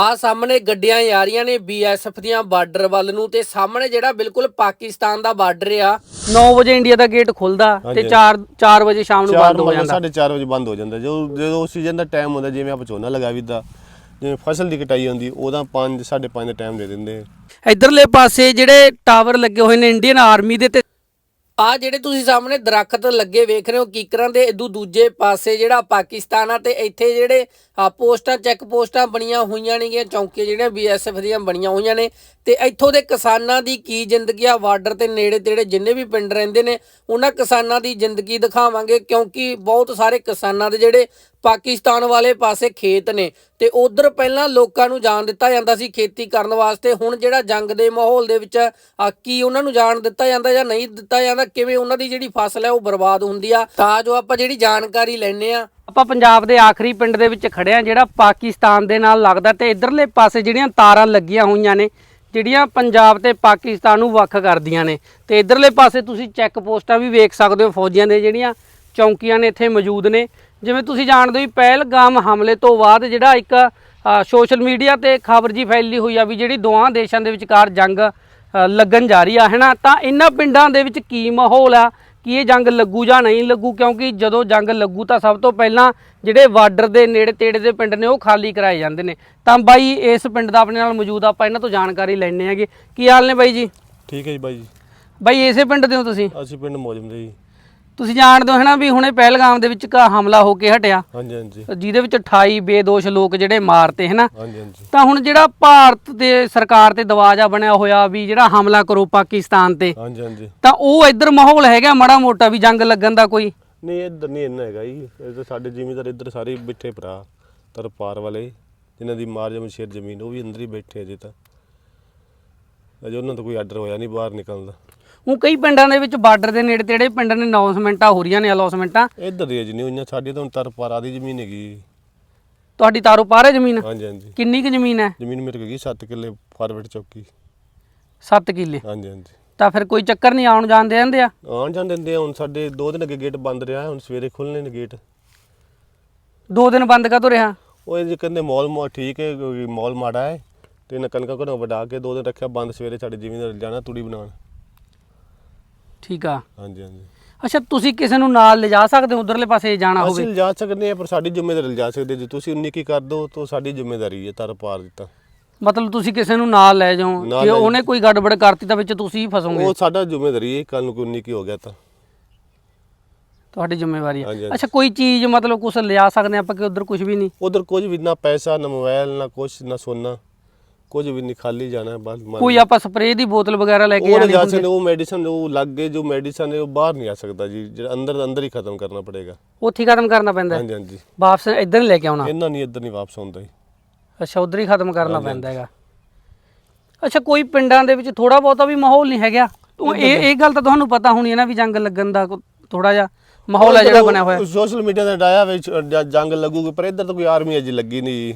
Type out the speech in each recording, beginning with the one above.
ਆ ਸਾਹਮਣੇ ਗੱਡੀਆਂ ਜਾ ਰਹੀਆਂ ਨੇ ਬੀਐਸਐਫ ਦੀਆਂ ਬਾਰਡਰ ਵੱਲ ਨੂੰ ਤੇ ਸਾਹਮਣੇ ਜਿਹੜਾ ਬਿਲਕੁਲ ਪਾਕਿਸਤਾਨ ਦਾ ਬਾਰਡਰ ਆ 9 ਵਜੇ ਇੰਡੀਆ ਦਾ ਗੇਟ ਖੁੱਲਦਾ ਤੇ ਹਾਂਜੀ। 4 4 ਵਜੇ ਸ਼ਾਮ ਨੂੰ ਬੰਦ ਹੋ ਜਾਂਦਾ। ਸਾਢੇ ਚਾਰ ਵਜੇ ਬੰਦ ਹੋ ਜਾਂਦਾ। ਜਦੋਂ ਜਦੋਂ ਸੀਜ਼ਨ ਦਾ ਟਾਈਮ ਹੁੰਦਾ ਜਿਵੇਂ ਆਪਾਂ ਝੋਨਾ ਲਗਾ ਵੀਦਾ ਜਿਵੇਂ ਫਸਲ ਦੀ ਕਟਾਈ ਹੁੰਦੀ ਉਹਦਾ 5 5:30 ਦਾ ਟਾਈਮ ਦੇ ਦਿੰਦੇ ਇਧਰਲੇ ਪਾਸੇ ਜਿਹੜੇ ਟਾਵਰ ਲੱਗੇ ਹੋਏ ਨੇ ਇੰਡੀਅਨ ਆਰਮੀ ਦੇ ਤੇ ਆ ਜਿਹੜੇ ਤੁਸੀਂ ਸਾਹਮਣੇ ਦਰਖਤ ਲੱਗੇ ਵੇਖ ਰਹੇ ਹੋ ਕੀਕਰਾਂ ਦੇ ਇਦੂ ਦੂਜੇ ਪਾਸੇ ਜਿਹੜਾ ਪਾਕਿਸਤਾਨ ਆ ਤੇ ਇੱਥੇ ਜਿਹੜੇ ਪੋਸਟਾਂ, ਚੈੱਕ ਪੋਸਟਾਂ ਬਣੀਆਂ ਹੋਈਆਂ ਨੇਗੀਆਂ, ਚੌਂਕੀਆਂ ਜਿਹੜੀਆਂ ਬੀਐਸਐਫ ਦੀਆਂ ਬਣੀਆਂ ਹੋਈਆਂ ਨੇ। ਤੇ ਇੱਥੋਂ ਦੇ ਕਿਸਾਨਾਂ ਦੀ ਕੀ ਜ਼ਿੰਦਗੀ ਆ? ਬਾਰਡਰ ਤੇ ਨੇੜੇ ਤੇੜੇ ਜਿੰਨੇ ਵੀ ਪਿੰਡ ਰਹਿੰਦੇ ਨੇ, ਉਹਨਾਂ ਕਿਸਾਨਾਂ ਦੀ ਜ਼ਿੰਦਗੀ ਦਿਖਾਵਾਂਗੇ, ਕਿਉਂਕਿ ਬਹੁਤ ਸਾਰੇ ਕਿਸਾਨਾਂ ਦੇ ਜਿਹੜੇ ਪਾਕਿਸਤਾਨ ਵਾਲੇ ਪਾਸੇ ਖੇਤ ਨੇ। ਤੇ ਉਧਰ ਪਹਿਲਾਂ ਲੋਕਾਂ ਨੂੰ ਜਾਣ ਦਿੱਤਾ ਜਾਂਦਾ ਸੀ ਖੇਤੀ ਕਰਨ ਵਾਸਤੇ। ਹੁਣ ਜਿਹੜਾ ਜੰਗ ਦੇ ਮਾਹੌਲ ਦੇ ਵਿੱਚ ਕੀ ਉਹਨਾਂ ਨੂੰ ਜਾਣ ਦਿੱਤਾ ਜਾਂਦਾ ਜਾਂ ਨਹੀਂ ਦਿੱਤਾ ਜਾਂਦਾ, ਕਿਵੇਂ ਉਹਨਾਂ ਦੀ ਜਿਹੜੀ ਫਸਲ ਹੈ ਉਹ ਬਰਬਾਦ ਹੁੰਦੀ ਆ? ਤਾਂ ਜੋ ਆਪਾਂ ਜਿਹੜੀ ਜਾਣਕਾਰੀ ਲੈਣੇ ਆ ਆਪਾਂ ਪੰਜਾਬ ਦੇ ਆਖਰੀ ਪਿੰਡ ਦੇ ਵਿੱਚ ਖੜੇ ਆ ਜਿਹੜਾ ਪਾਕਿਸਤਾਨ ਦੇ ਨਾਲ ਲੱਗਦਾ ਤੇ ਇਧਰਲੇ ਪਾਸੇ ਜਿਹੜੀਆਂ ਤਾਰਾਂ ਲੱਗੀਆਂ ਹੋਈਆਂ ਨੇ, ਜਿਹੜੀਆਂ ਪੰਜਾਬ ਤੇ ਪਾਕਿਸਤਾਨ ਨੂੰ ਵੱਖ ਕਰਦੀਆਂ ਨੇ। ਤੇ ਇਧਰਲੇ ਪਾਸੇ ਤੁਸੀਂ ਚੈੱਕ ਪੋਸਟਾਂ ਵੀ ਵੇਖ ਸਕਦੇ ਹੋ, ਫੌਜੀਆਂ ਦੇ ਜਿਹੜੀਆਂ ਚੌਂਕੀਆਂ ਨੇ ਇੱਥੇ ਮੌਜੂਦ ਨੇ। ਜਿਵੇਂ ਤੁਸੀਂ ਜਾਣਦੇ ਹੋ ਪਹਿਲਗਾਮ ਹਮਲੇ ਤੋਂ ਬਾਅਦ ਜਿਹੜਾ ਇੱਕ ਸੋਸ਼ਲ ਮੀਡੀਆ ਤੇ ਖਬਰ ਜੀ ਫੈਲੀ ਹੋਈ ਆ ਵੀ ਜਿਹੜੀ ਦੋਹਾਂ ਦੇਸ਼ਾਂ ਦੇ ਵਿਚਕਾਰ ਜੰਗ ਲੱਗਣ ਜਾ ਰਹੀ ਆ ਹੈਨਾ ਤਾਂ ਇਹਨਾਂ ਪਿੰਡਾਂ ਦੇ ਵਿੱਚ ਕੀ ਮਾਹੌਲ ਆ? ਕਿ ਇਹ ਜੰਗ ਲੱਗੂ ਜਾਂ ਨਹੀਂ ਲੱਗੂ ਕਿਉਂਕਿ ਜਦੋਂ ਜੰਗ ਲੱਗੂ ਤਾਂ ਸਭ ਤੋਂ ਪਹਿਲਾਂ ਜਿਹੜੇ ਬਾਰਡਰ ਦੇ ਨੇੜੇ ਤੇੜੇ ਦੇ ਪਿੰਡ ਨੇ ਉਹ ਖਾਲੀ ਕਰਾਏ ਜਾਂਦੇ ਨੇ। ਤਾਂ ਬਾਈ ਇਸ ਪਿੰਡ ਦਾ ਆਪਣੇ ਨਾਲ ਮੌਜੂਦ ਆਪਾਂ ਇਹਨਾਂ ਤੋਂ ਜਾਣਕਾਰੀ ਲੈਣੇ ਹੈਗੇ। ਕੀ ਹਾਲ ਨੇ ਬਾਈ ਜੀ? ਠੀਕ ਹੈ ਜੀ ਬਾਈ ਜੀ। ਬਾਈ ਇਸੇ ਪਿੰਡ ਦੇ ਹੋ ਤੁਸੀਂ? ਅਸੀਂ ਪਿੰਡ ਮੌਜਮ ਦੇ ਜੀ। ਤੁਸੀਂ ਜਾਣਦੇ ਹੋ ਹੈਨਾ ਵੀ ਹੁਣੇ ਪਹਿਲਗਾਮ ਦੇ ਵਿੱਚ ਕਾ ਹਮਲਾ ਹੋ ਕੇ ਹਟਿਆ। ਹਾਂਜੀ ਹਾਂਜੀ। ਜਿਹਦੇ ਵਿੱਚ 28 ਬੇਦੋਸ਼ ਲੋਕ ਜਿਹੜੇ ਮਾਰਤੇ ਹੈਨਾ। ਹਾਂਜੀ ਹਾਂਜੀ। ਤਾਂ ਹੁਣ ਜਿਹੜਾ ਭਾਰਤ ਦੇ ਸਰਕਾਰ ਤੇ ਦਵਾਜਾ ਬਣਿਆ ਹੋਇਆ ਵੀ ਜਿਹੜਾ ਹਮਲਾ ਕਰੋ ਪਾਕਿਸਤਾਨ ਤੇ ਹਾਂਜੀ ਹਾਂਜੀ। ਤਾਂ ਉਹ ਇੱਧਰ ਮਾਹੌਲ ਹੈਗਾ ਮਾੜਾ ਮੋਟਾ ਵੀ ਜੰਗ ਲੱਗਣ ਦਾ ਕੋਈ? ਨਹੀਂ ਇੱਧਰ ਨਹੀਂ ਇੰਨਾ ਹੈਗਾ ਜੀ। ਇਹ ਤਾਂ ਸਾਡੇ ਜ਼ਿਮੀਂਦਾਰ ਇੱਧਰ ਸਾਰੇ ਬਿੱਠੇ ਭਰਾ ਤਰਪਾਰ ਵਾਲੇ। ਜਿਨ੍ਹਾਂ ਦੀ ਮਾਰ ਜਮ ਸ਼ੇਰ ਜ਼ਮੀਨ ਉਹ ਵੀ ਅੰਦਰ ਹੀ ਬੈਠੇ ਅਜੇ ਤਾਂ। ਅਜੇ ਉਹਨਾਂ ਤੋਂ ਕੋਈ ਆਰਡਰ ਹੋਇਆ ਨਹੀਂ ਬਾਹਰ ਨਿਕਲਣ ਦਾ। ਉਹ ਕਈ ਪਿੰਡਾਂ ਦੇ ਵਿੱਚ ਬਾਰਡਰ ਦੇ ਨੇੜੇ ਤੇੜੇ ਪਿੰਡਾਂ ਨੇ ਅਨਾਉਂਸਮੈਂਟਾਂ ਹੋ ਰਹੀਆਂ ਨੇ ਅਨਾਉਂਸਮੈਂਟਾਂ ਇੱਧਰ ਦੀ ਅਜੇ ਨਹੀਂ ਹੋਈਆਂ ਸਾਡੀ ਤਾਂ ਹੁਣ ਤਰਪਾਰਾਂ ਦੀ ਜ਼ਮੀਨ ਹੈਗੀ। ਤੁਹਾਡੀ ਤਾਰੋ ਪਾਰ ਜ਼ਮੀਨ? ਹਾਂਜੀ ਹਾਂਜੀ। ਕਿੰਨੀ ਕੁ ਜ਼ਮੀਨ ਹੈ? ਜ਼ਮੀਨ ਮੇਰੇ ਕੋਲ ਹੈਗੀ 7 ਕਿੱਲੇ ਫਾਰਵਰਡ ਚੌਕੀ। 7 ਕਿੱਲੇ? ਹਾਂਜੀ ਹਾਂਜੀ। ਤਾਂ ਫਿਰ ਕੋਈ ਚੱਕਰ ਨਹੀਂ ਆਉਣ ਜਾਣ ਦੇ ਜਾਂਦੇ ਆ? ਆਉਣ ਜਾਣ ਦਿੰਦੇ ਆ, ਹੁਣ ਸਾਡੇ ਦੋ ਦਿਨ ਅੱਗੇ ਗੇਟ ਬੰਦ ਰਿਹਾ ਹੁਣ ਸਵੇਰੇ ਖੁੱਲਣੇ ਨੇ ਗੇਟ ਦੋ ਦਿਨ ਬੰਦ ਕਾ ਰਿਹਾ? ਉਹ ਇਹ ਜੀ ਕਹਿੰਦੇ ਮੌਲ ਮੌਲ ਠੀਕ ਹੈ ਕਿਉਂਕਿ ਮੌਲ ਮਾੜਾ ਹੈ ਤੇ ਇਹਨਾਂ ਕਣਕਾਂ ਘਰੋਂ ਵਡਾ ਕੇ ਦੋ ਦਿਨ ਰੱਖਿਆ ਬੰਦ ਸਵੇਰੇ ਸਾਡੇ ਜ਼ਿਮੀਂਦਾਰ ਜਾਣਾ ਤੂੜੀ ਬਣਾਉਣ। ਠੀਕ ਆ। ਹਾਂਜੀ ਹਾਂਜੀ। ਅੱਛਾ ਤੁਸੀਂ ਕਿਸੇ ਨੂੰ ਨਾਲ ਲਿਜਾ ਸਕਦੇ ਹੋ? ਉਧਰਲੇ ਪਾਸੇ ਜਾਣਾ ਅਸੀਂ ਹੋਵੇ ਲਿਜਾ ਸਕਦੇ ਆ ਪਰ ਸਾਡੀ ਜ਼ਿੰਮੇਵਾਰੀ ਲਿਜਾ ਸਕਦੇ ਜੇ ਤੁਸੀਂ ਉਨੀ ਕੀ ਕਰ ਦੋ ਤਾਂ ਸਾਡੀ ਜ਼ਿੰਮੇਵਾਰੀ ਹੈ ਤਰ ਪਾਰ ਦਿੱਤਾ। ਮਤਲਬ ਤੁਸੀਂ ਕਿਸੇ ਨੂੰ ਨਾਲ ਲੈ ਜਾਓ। ਨਾਲ ਜੇ ਲੈ ਉਹਨੇ ਕੋਈ ਗੜਬੜ ਕਰਤੀ ਤਾਂ ਵਿੱਚ ਤੁਸੀਂ ਹੀ ਫਸੋਗੇ। ਉਹ ਸਾਡਾ ਜ਼ਿੰਮੇਵਾਰੀ ਹੈ ਕੱਲ ਨੂੰ ਕੋਈ ਉਨੀ ਕੀ ਹੋ ਗਿਆ ਤਾਂ। ਤੁਹਾਡੀ ਜ਼ਿੰਮੇਵਾਰੀ ਹਾਂਜੀ, ਹੈ। ਹਾਂਜੀ। ਅੱਛਾ ਕੋਈ ਚੀਜ਼ ਮਤਲਬ ਕੁਝ ਲਿਜਾ ਸਕਦੇ ਆਪਾਂ ਕਿ ਉਧਰ ਕੁਝ ਵੀ ਨਹੀਂ? ਉਧਰ ਕੁਝ ਵੀ ਨਾ ਪੈਸਾ ਨਾ ਮੋਬਾਈਲ ਨਾ ਕੁਛ ਨਾ ਸੋਨਾ। ਕੁਝ ਵੀ ਨਹੀਂ ਖਾਲੀ ਜਾਣਾ ਬਸ ਮਰ- ਕੋਈ ਆਪਾਂ ਸਪਰੇਅ ਦੀ ਬੋਤਲ ਵਗੈਰਾ ਲੈ ਕੇ ਉਹ ਜਾਣੀ ਲਿਜਾ ਹੁੰਦੀ ਸਕਦੇ ਉਹ ਮੈਡੀਸਨ ਉਹ ਲੱਗ ਗਏ ਜੋ ਮੈਡੀਸਨ ਹੈ ਉਹ ਬਾਹਰ ਨਹੀਂ ਆ ਸਕਦਾ ਜੀ ਜਿਹੜਾ ਅੰਦਰ ਦਾ ਅੰਦਰ ਹੀ ਖਤਮ ਕਰਨਾ ਪੜੇਗਾ। ਉੱਥੇ ਹੀ ਖਤਮ ਕਰਨਾ ਪੈਂਦਾ ਹੈ। ਹਾਂਜੀ ਹਾਂਜੀ। ਵਾਪਸ ਇੱਧਰ ਹੀ ਲੈ ਕੇ ਆਉਣਾ। ਇਹਨਾਂ ਨਹੀਂ ਇੱਧਰ ਨਹੀਂ ਵਾਪਸ ਆਉਂਦਾ ਜੀ। ਅੱਛਾ ਉਧਰ ਹੀ ਖਤਮ ਕਰਨਾ ਪੈਂਦਾ ਹੈਗਾ। ਅੱਛਾ ਕੋਈ ਪਿੰਡਾਂ ਦੇ ਵਿੱਚ ਥੋੜਾ ਬਹੁਤਾ ਵੀ ਮਾਹੌਲ ਨਹੀਂ ਹੈਗਾ। ਉਹ ਇਹ ਇਹ ਗੱਲ ਤਾਂ ਤੁਹਾਨੂੰ ਪਤਾ ਹੋਣੀ ਹੈ ਨਾ ਵੀ ਜੰਗ ਲੱਗਣ ਦਾ ਥੋੜਾ ਜਿਹਾ ਮਾਹੌਲ ਹੈ ਜਿਹੜਾ ਬਣਿਆ ਹੋਇਆ। ਸੋਸ਼ਲ ਮੀਡੀਆ ਦਾ ਡਾਇਆ ਵਿੱਚ ਜ- ਜੰਗ ਲੱਗੂਗੀ ਪਰ ਇੱਧਰ ਤਾਂ ਕੋਈ ਆਰਮੀ ਅਜੇ ਲੱਗੀ ਨਹੀਂ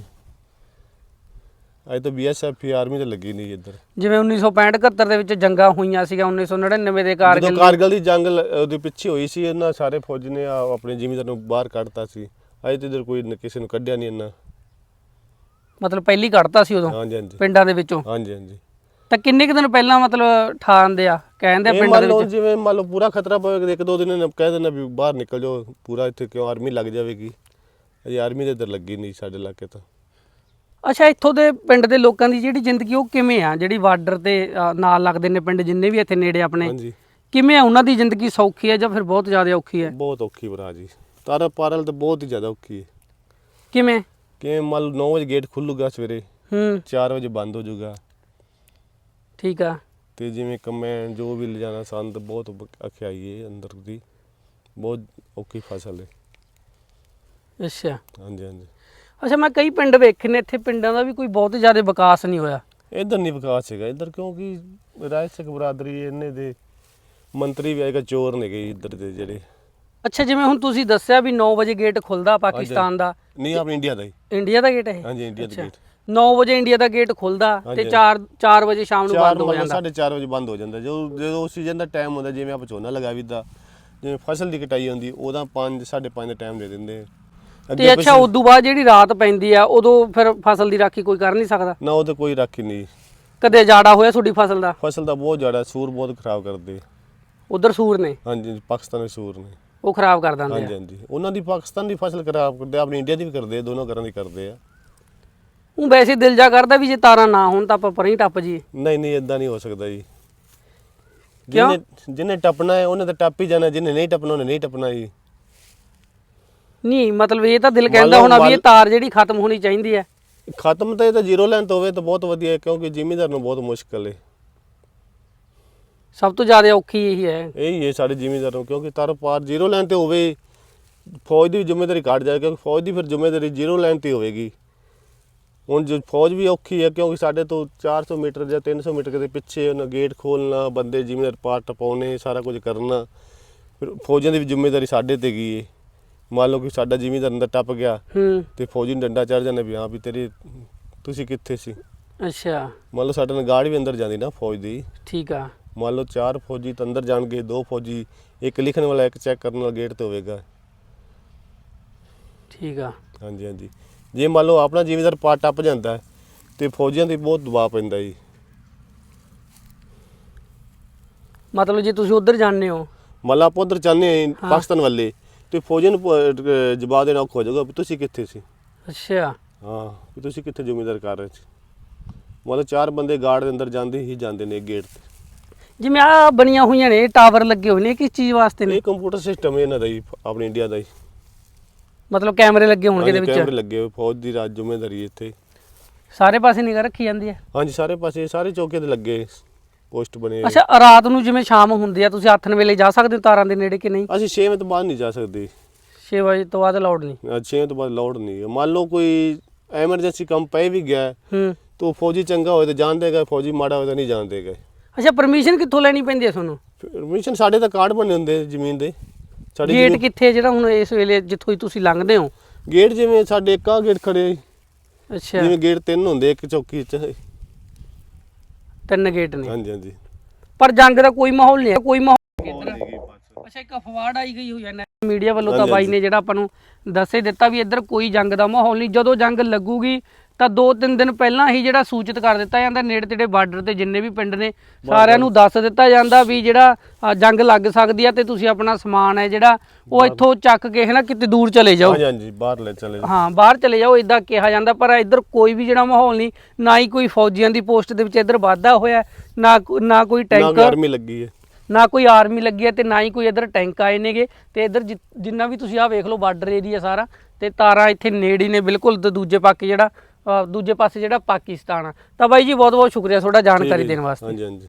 ਅਜੇ ਤਾਂ ਬੀਐਸਐਫ ਹੀ ਆਰਮੀ ਤਾਂ ਲੱਗੀ ਨਹੀਂ ਇੱਧਰ। ਜਿਵੇਂ 1965 71 ਦੇ ਵਿੱਚ ਜੰਗਾਂ ਹੋਈਆਂ ਸੀਗਾ 1999 ਦੇ ਜਦੋਂ ਕਾਰਗਿਲ ਕਾਰਗਲ ਦੀ ਜੰਗ ਲ- ਉਹਦੇ ਪਿੱਛੇ ਹੋਈ ਸੀ ਇਹਨਾਂ ਸਾਰੇ ਫੌਜ ਨੇ ਆ- ਆਪਣੇ ਜ਼ਿਮੀਂਦਾਰ ਨੂੰ ਬਾਹਰ ਕੱਢਤਾ ਸੀ। ਅਜੇ ਤਾਂ ਇੱਧਰ ਕੋਈ ਨ- ਕਿਸੇ ਨੂੰ ਕੱਢਿਆ ਨਹੀਂ ਇੰਨਾ ਮਤਲਬ ਪਹਿਲੀ ਕੱਢਤਾ ਸੀ ਉਦੋਂ? ਹਾਂਜੀ ਹਾਂਜੀ। ਪਿੰਡਾਂ ਦੇ ਵਿੱਚੋਂ? ਹਾਂਜੀ ਹਾਂਜੀ। ਤਾਂ ਕਿੰਨੇ ਕੁ ਦਿਨ ਪਹਿਲਾਂ ਮਤਲਬ ਠਾਣਦੇ ਆ? ਕਹਿੰਦੇ ਇਹ ਪਿੰਡਾਂ ਮੰਨ ਦੇ ਲਓ ਵਿੱਚ। ਜਿਵੇਂ ਮੰਨ ਲਓ ਪੂਰਾ ਖਤਰਾ ਪਵੇ ਇੱਕ ਦੋ ਦਿਨ ਇਹਨਾਂ ਕਹਿ ਦੇਣਾ ਵੀ ਬਾਹਰ ਨਿਕਲ ਜਾਓ ਪੂਰਾ ਇੱਥੇ ਕਿਉਂ ਆਰਮੀ ਲੱਗ ਜਾਵੇਗੀ? ਅਜੇ ਆਰਮੀ ਦੇ ਇੱਧਰ ਲੱਗੀ ਨਹੀਂ ਸਾਡੇ ਇਲਾਕੇ ਤਾਂ। ਅੱਛਾ ਇੱਥੋਂ ਦੇ ਪਿੰਡ ਦੇ ਲੋਕਾਂ ਦੀ ਜਿਹੜੀ ਜ਼ਿੰਦਗੀ ਉਹ ਕਿਵੇਂ ਆ? ਜਿਹੜੀ ਬਾਰਡਰ ਤੇ ਅ, ਨਾਲ ਲੱਗਦੇ ਨੇ ਪਿੰਡ ਜਿੰਨੇ ਵੀ ਇੱਥੇ ਨੇੜੇ ਆਪਣੇ। ਹਾਂਜੀ। ਕਿਵੇਂ ਆ? ਉਹਨਾਂ ਦੀ ਜ਼ਿੰਦਗੀ ਸੌਖੀ ਹੈ ਜਾਂ ਫਿਰ ਬਹੁਤ ਜ਼ਿਆਦਾ ਔਖੀ ਹੈ ਬਹੁਤ ਔਖੀ ਭਰਾ ਜੀ। ਤਾਰਾ ਪਾਰਲ ਤਾਂ ਬਹੁਤ ਹੀ ਜ਼ਿਆਦਾ ਔਖੀ ਹੈ ਕਿਵੇਂ? ਕਿ ਮੰਨ ਲਓ 9 ਵਜੇ ਗੇਟ ਖੁੱਲੂਗਾ ਸਵੇਰੇ ਹੂੰ। 4 ਵਜੇ ਬੰਦ ਹੋ ਜਾਊਗਾ। ਠੀਕ ਆ। ਤੇ ਜਿਵੇਂ ਕਮੈਂਡ ਜੋ ਵੀ ਲਿਜਾਣਾ ਸੰਦ ਬਹੁਤ ਅਖਿਆਈ ਹੈ ਅੰਦਰ ਦੀ। ਬਹੁਤ ਔਖੀ ਫਸਲ ਹੈ ਅੱਛਾ। ਹਾਂਜੀ ਹਾਂਜੀ। ਅੱਛਾ ਮੈਂ ਕਈ ਪਿੰਡ ਵੇਖੇ ਨੇ ਇੱਥੇ ਪਿੰਡਾਂ ਦਾ ਵੀ ਕੋਈ ਬਹੁਤ ਜ਼ਿਆਦਾ ਵਿਕਾਸ ਨਹੀਂ ਹੋਇਆ। ਇੱਧਰ ਨਹੀਂ ਵਿਕਾਸ ਹੈਗਾ ਇੱਧਰ ਕਿਉਂਕਿ ਰਾਜ ਸਿੰਘ ਬਰਾਦਰੀ ਇਹਨੇ ਦੇ ਮੰਤਰੀ ਵੀ ਆਏਗਾ ਚੋਰ ਨੇਗੇ ਇੱਧਰ ਦੇ ਜਿਹੜੇ। ਅੱਛਾ ਜਿਵੇਂ ਹੁਣ ਤੁਸੀਂ ਦੱਸਿਆ ਵੀ 9 ਵਜੇ ਗੇਟ ਖੁੱਲਦਾ ਪਾਕਿਸਤਾਨ ਦਾ। ਨਹੀਂ ਆਪਣੇ ਇੰਡੀਆ ਦਾ ਹੀ। ਇੰਡੀਆ ਦਾ ਗੇਟ ਹੈ? ਹਾਂਜੀ ਇੰਡੀਆ ਦਾ। ਗੇਟ। 9 ਵਜੇ ਇੰਡੀਆ ਦਾ ਗੇਟ ਖੁੱਲਦਾ ਤੇ ਹਾਂਜੀ। 4 4 ਵਜੇ ਸ਼ਾਮ ਨੂੰ ਬੰਦ ਹੋ ਜਾਂਦਾ। ਸਾਢੇ ਚਾਰ ਵਜੇ ਬੰਦ ਹੋ ਜਾਂਦਾ। ਜਦੋਂ ਜਦੋਂ ਸੀਜ਼ਨ ਦਾ ਟਾਈਮ ਹੁੰਦਾ ਜਿਵੇਂ ਆਪਾਂ ਝੋਨਾ ਲਗਾ ਵੀਦਾ ਜਿਵੇਂ ਫਸਲ ਦੀ ਕਟਾਈ ਹੁੰਦੀ ਉਹਦਾ 5 5:30 ਦਾ ਟਾਈਮ ਦੇ ਦਿੰਦੇ ਤੇ ਅੱਛਾ ਪਿੱਛੇ- ਉਦੋਂ ਬਾਅਦ ਜਿਹੜੀ ਰਾਤ ਪੈਂਦੀ ਆ ਉਦੋਂ ਫਿਰ ਫਸਲ ਦੀ ਰਾਖੀ ਕੋਈ ਕਰ ਨਹੀਂ ਸਕਦਾ? ਨਾ ਉਹ ਤੇ ਕੋਈ ਰਾਖੀ ਨਹੀਂ। ਕਦੇ ਜਾੜਾ ਹੋਇਆ ਤੁਹਾਡੀ ਫਸਲ ਦਾ? ਫਸਲ ਦਾ ਬਹੁਤ ਜ਼ਿਆਦਾ ਸੂਰ ਬਹੁਤ ਖਰਾਬ ਕਰਦੇ। ਉਧਰ ਸੂਰ ਨੇ? ਹਾਂਜੀ ਪਾਕਿਸਤਾਨੀ ਸੂਰ ਨੇ। ਉਹ ਖਰਾਬ ਕਰ ਦਿੰਦੇ ਹਾਂਜੀ ਆ? ਹਾਂਜੀ ਉਹਨਾਂ ਦੀ ਪਾਕਿਸਤਾਨ ਦੀ ਫਸਲ ਖਰਾਬ ਕਰਦੇ ਆਪਣੀ ਇੰਡੀਆ ਦੀ ਵੀ ਕਰਦੇ ਆ ਦੋਨੋਂ ਘਰਾਂ ਦੀ ਕਰਦੇ ਆ। ਉਹ ਵੈਸੇ ਦਿਲ ਜਾ ਕਰਦਾ ਵੀ ਜੇ ਤਾਰਾਂ ਨਾ ਹੋਣ ਤਾਂ ਆਪਾਂ ਪਰਾਂ ਟੱਪ ਜੀ ਨਹੀਂ ਨਹੀਂ ਇਦਾਂ ਨਹੀਂ ਹੋ ਸਕਦਾ ਜੀ? ਜਿਹਨੇ ਜਿਹਨੇ ਟੱਪਣਾ ਹੈ ਉਹਨੇ ਤਾਂ ਟੱਪ ਹੀ ਜਾਣਾ ਜਿਹਨੇ ਨਹੀਂ ਟੱਪਣਾ ਉਹਨੇ ਨਹੀਂ ਟੱਪਣਾ ਜੀ। ਨਹੀਂ ਮਤਲਬ ਇਹ ਤਾਂ ਦਿਲ ਕਹਿੰਦਾ ਹੋਣਾ ਵੀ ਇਹ ਤਾਰ ਜਿਹੜੀ ਖਤਮ ਹੋਣੀ ਚਾਹੀਦੀ ਹੈ। ਖਤਮ ਤਾਂ ਇਹ ਤਾਂ ਜ਼ੀਰੋ ਲਾਈਨ ਤੋਂ ਹੋਵੇ ਤਾਂ ਬਹੁਤ ਵਧੀਆ ਹੈ ਕਿਉਂਕਿ ਜ਼ਿਮੀਂਦਾਰ ਨੂੰ ਬਹੁਤ ਮੁਸ਼ਕਲ ਹੈ। ਸਭ ਤੋਂ ਜ਼ਿਆਦਾ ਔਖੀ ਇਹੀ ਹੈ। ਇਹੀ ਹੈ ਸਾਡੇ ਜ਼ਿਮੀਂਦਾਰ ਨੂੰ ਕਿਉਂਕਿ ਤਰ ਪਾਰ ਜ਼ੀਰੋ ਲਾਈਨ ਤੇ ਹੋਵੇ ਫੌਜ ਦੀ ਵੀ ਜ਼ਿੰਮੇਵਾਰੀ ਘੱਟ ਜਾਏ ਕਿਉਂਕਿ ਫੌਜ ਦੀ ਫਿਰ ਜ਼ਿੰਮੇਵਾਰੀ ਜ਼ੀਰੋ ਲਾਈਨ ਤੇ ਹੋਵੇਗੀ। ਹੁਣ ਜੋ ਫੌਜ ਵੀ ਔਖੀ ਹੈ ਕਿਉਂਕਿ ਸਾਡੇ ਤੋਂ 400 ਮੀਟਰ ਜਾਂ 300 ਮੀਟਰ ਦੇ ਪਿੱਛੇ ਉਹਨਾਂ ਗੇਟ ਖੋਲਣਾ ਬੰਦੇ ਜ਼ਿਮੀਂਦਾਰ ਪਾਰ ਟਪਾਉਣੇ ਸਾਰਾ ਕੁਝ ਕਰਨਾ ਫਿਰ ਫੌਜਾਂ ਦੀ ਵੀ ਜ਼ਿੰਮੇਵਾਰੀ ਸਾਡੇ ਤੇ ਗਈ ਹੈ। ਮੰਨ ਲਓ ਕਿ ਸਾਡਾ ਜ਼ਿਮੀਂਦਾਰ ਅੰਦਰ ਟੱਪ ਗਿਆ ਹੂੰ। ਤੇ ਫੌਜੀ ਨੂੰ ਡੰਡਾ ਚੜ ਜਾਂਦਾ ਵੀ ਹਾਂ ਵੀ ਤੇਰੀ ਤੁਸੀਂ ਕਿੱਥੇ ਸੀ? ਅੱਛਾ। ਮੰਨ ਲਓ ਸਾਡੇ ਨਾਲ ਗਾਰਡ ਵੀ ਅੰਦਰ ਜਾਂਦੀ ਨਾ ਫੌਜ ਦੀ। ਠੀਕ ਆ। ਮੰਨ ਲਓ ਚਾਰ ਫੌਜੀ ਤਾਂ ਅੰਦਰ ਜਾਣਗੇ ਦੋ ਫੌਜੀ ਇੱਕ ਲਿਖਣ ਵਾਲਾ ਇੱਕ ਚੈੱਕ ਕਰਨ ਵਾਲਾ ਗੇਟ ਤੇ ਹੋਵੇਗਾ। ਠੀਕ ਆ। ਹਾਂਜੀ ਹਾਂਜੀ। ਜੇ ਮੰਨ ਲਓ ਆਪਣਾ ਜ਼ਿਮੀਦਾਰ ਪਾਰ ਟੱਪ ਜਾਂਦਾ ਹੈ, ਤੇ ਫੌਜੀਆਂ ਤੇ ਬਹੁਤ ਦਬਾਅ ਪੈਂਦਾ ਜੀ। ਮਤਲਬ ਜੇ ਤੁਸੀਂ ਉਧਰ ਜਾਂਦੇ ਹੋ। ਮੰਨ ਲਓ ਆਪਾਂ ਉਧਰ ਚਾਹੁੰਦੇ ਹਾਂ ਹਾਂ। ਪਾਕਿਸਤਾਨ ਵੱਲੇ। ਤੇ ਫੌਜੀਆਂ ਨੂੰ ਪ- ਜਵਾਬ ਦੇਣਾ ਔਖਾ ਹੋ ਜਾਊਗਾ ਵੀ ਤੁਸੀਂ ਕਿੱਥੇ ਸੀ? ਅੱਛਾ। ਹਾਂ ਵੀ ਤੁਸੀਂ ਕਿੱਥੇ ਜ਼ਿਮੀਦਾਰ ਕਰ ਰਹੇ ਸੀ? ਮੰਨ ਲਓ ਚਾਰ ਬੰਦੇ ਗਾਰਡ ਦੇ ਅੰਦਰ ਜਾਂਦੇ ਹੀ ਜਾਂਦੇ ਨੇ ਗੇਟ ਤੇ। ਜਿਵੇਂ ਆ ਬਣੀਆਂ ਹੋਈਆਂ ਨੇ ਟਾਵਰ ਲੱਗੇ ਹੋਏ ਨੇ ਕਿਸ ਚੀਜ਼ ਵਾਸਤੇ ਨੇ? ਇਹ ਕੰਪਿਊਟਰ ਸਿਸਟਮ ਇਹਨਾਂ ਦਾ ਹੀ ਆਪਣੀ ਇੰਡੀਆ ਦਾ ਹੀ। ਮਤਲਬ ਕੈਮਰੇ ਲੱਗੇ ਹੋਣਗੇ ਇਹਦੇ ਹਾਂਜੀ, ਕੈਮਰੇ ਵਿੱਚ ਲੱਗੇ ਹੋਏ ਫੌਜ ਦੀ ਰਾਜ ਜ਼ਿੰਮੇਵਾਰੀ ਇੱਥੇ। ਸਾਰੇ ਪਾਸੇ ਨਿਗਾਹ ਰੱਖੀ ਜਾਂਦੀ ਹੈ? ਹਾਂਜੀ ਸਾਰੇ ਪਾਸੇ ਸਾਰੇ ਚੌਕੇ ਤੇ ਲੱਗੇ। ਪੋਸਟ ਬਣੇ ਹੋਏ। ਅੱਛਾ ਰਾਤ ਨੂੰ ਜਿਵੇਂ ਸ਼ਾਮ ਹੁੰਦੀ ਆ ਤੁਸੀਂ ਆਥਣ ਵੇਲੇ ਜਾ ਸਕਦੇ ਹੋ ਤਾਰਾਂ ਦੇ ਨੇੜੇ ਕਿ ਨਹੀਂ? ਅਸੀਂ 6 ਵਜੇ ਤੋਂ ਬਾਅਦ ਨਹੀਂ ਜਾ ਸਕਦੇ। 6 ਵਜੇ ਤੋਂ ਬਾਅਦ ਅਲਾਉਡ ਨਹੀਂ। 6 ਵਜੇ ਤੋਂ ਬਾਅਦ ਲੋਡ ਨਹੀਂ ਹੈ। ਮੰਨ ਲਓ ਕੋਈ ਐਮਰਜੈਂਸੀ ਕੰਮ ਪੈ ਵੀ ਗਿਆ ਹੈ, ਹੂੰ ਤਾਂ ਫੌਜੀ ਚੰਗਾ ਹੋਏ ਤਾਂ ਜਾਣ ਦੇਗਾ ਫੌਜੀ ਮਾੜਾ ਹੋਏ ਤਾਂ ਨਹੀਂ ਜਾਣ ਦੇਗਾ। ਅੱਛਾ ਪਰਮਿਸ਼ਨ ਕਿੱਥੋਂ ਲੈਣੀ ਪੈਂਦੀ ਹੈ ਤੁਹਾਨੂੰ? ਪਰਮਿਸ਼ਨ ਸਾਡੇ ਤਾਂ ਕਾਰਡ ਬਣੇ ਹੁੰਦੇ ਜ਼ਮੀਨ ਦੇ। ਸਾਡੀ ਗੇਟ ਜ਼ਮੀਨ- ਕਿੱਥੇ ਹੈ ਜਿਹੜਾ ਹੁਣ ਇਸ ਵੇਲੇ ਜਿੱਥੋਂ ਹੀ ਤੁਸੀਂ ਲੰਘਦੇ ਹੋ? ਗੇਟ ਜਿਵੇਂ ਸਾਡੇ ਇੱਕ ਆ ਗੇਟ ਖੜੇ ਆ, ਅੱਛਾ। ਜਿਵੇਂ ਗੇਟ ਤਿੰਨ ਹੁੰਦੇ ਇੱਕ ਚੌਕੀ ਚ। ਤਿੰਨ ਗੇਟ ਨੇ। ਹਾਂਜੀ ਹਾਂਜੀ। ਪਰ ਜੰਗ ਦਾ ਕੋਈ ਮਾਹੌਲ ਨਹੀਂ ਹੈ ਕੋਈ ਮਾਹੌਲ ਅੱਛਾ ਇੱਕ ਅਫਵਾਰਡ ਆਈ ਗਈ ਹੋਈ ਹੈ ਮੀਡੀਆ ਵੱਲੋਂ ਤਾਂ ਬਾਈ। ਨੇ ਜਿਹੜਾ ਆਪਾਂ ਨੂੰ ਦੱਸੇ ਦਿੱਤਾ ਵੀ ਇੱਧਰ ਕੋਈ ਜੰਗ ਦਾ ਮਾਹੌਲ ਨਹੀਂ। ਜਦੋਂ ਜੰਗ ਲੱਗੂਗੀ ਤਾਂ 2-3 ਦਿਨ ਪਹਿਲਾਂ ਹੀ ਜਿਹੜਾ ਸੂਚਿਤ ਕਰ ਦਿੱਤਾ ਜਾਂਦਾ ਨੇੜੇ ਤੇੜੇ ਬਾਰਡਰ ਤੇ ਜਿੰਨੇ ਵੀ ਪਿੰਡ ਨੇ ਸਾਰਿਆਂ ਨੂੰ ਦੱਸ ਦਿੱਤਾ ਜਾਂਦਾ ਵੀ ਜਿਹੜਾ ਜੰਗ ਲੱਗ ਸਕਦੀ ਆ ਤੇ ਤੁਸੀਂ ਆਪਣਾ ਸਮਾਨ ਹੈ ਜਿਹੜਾ ਉਹ ਇੱਥੋਂ ਚੱਕ ਕੇ ਹੈ ਨਾ ਕਿਤੇ ਦੂਰ ਚਲੇ ਜਾਓ। ਹਾਂਜੀ ਹਾਂਜੀ ਬਾਹਰ ਲੈ ਚਲੇ ਜਾਓ। ਹਾਂ ਬਾਹਰ ਚਲੇ ਜਾਓ ਇਦਾਂ ਕਿਹਾ ਜਾਂਦਾ ਪਰ ਇੱਧਰ ਕੋਈ ਵੀ ਜਿਹੜਾ ਮਾਹੌਲ ਨਹੀਂ ਨਾ ਹੀ ਕੋਈ ਫੌਜੀਆਂ ਦੀ ਪੋਸਟ ਦੇ ਵਿੱਚ ਇੱਧਰ ਵਾਧਾ ਹੋਇਆ ਨਾ ਨਾ ਕੋਈ ਨਾ ਟੈਂਕ ਕੋਈ ਆਰਮੀ ਲੱਗੀ ਹੈ। ਨਾ ਕੋਈ ਆਰਮੀ ਲੱਗੀ ਹੈ ਤੇ ਨਾ ਹੀ ਕੋਈ ਇੱਧਰ ਟੈਂਕ ਆਏ ਨੇਗੇ ਤੇ ਇੱਧਰ ਜਿੰਨਾ ਵੀ ਤੁਸੀਂ ਆਹ ਵੇਖ ਲਓ ਬਾਰਡਰ ਏਰੀਆ ਸਾਰਾ ਤੇ ਤਾਰਾਂ ਇੱਥੇ ਨੇੜੇ ਨੇ ਬਿਲਕੁਲ ਦੂਜੇ ਪਾਸੇ ਜਿਹੜਾ ਦੂਜੇ ਪਾਸੇ ਜਿਹੜਾ ਪਾਕਿਸਤਾਨ ਆ। ਤਾਂ ਬਾਈ ਜੀ ਬਹੁਤ ਬਹੁਤ ਸ਼ੁਕਰੀਆ ਤੁਹਾਡਾ ਜਾਣਕਾਰੀ। ਦੇਣ ਵਾਸਤੇ। ਹਾਂਜੀ ਹਾਂਜੀ।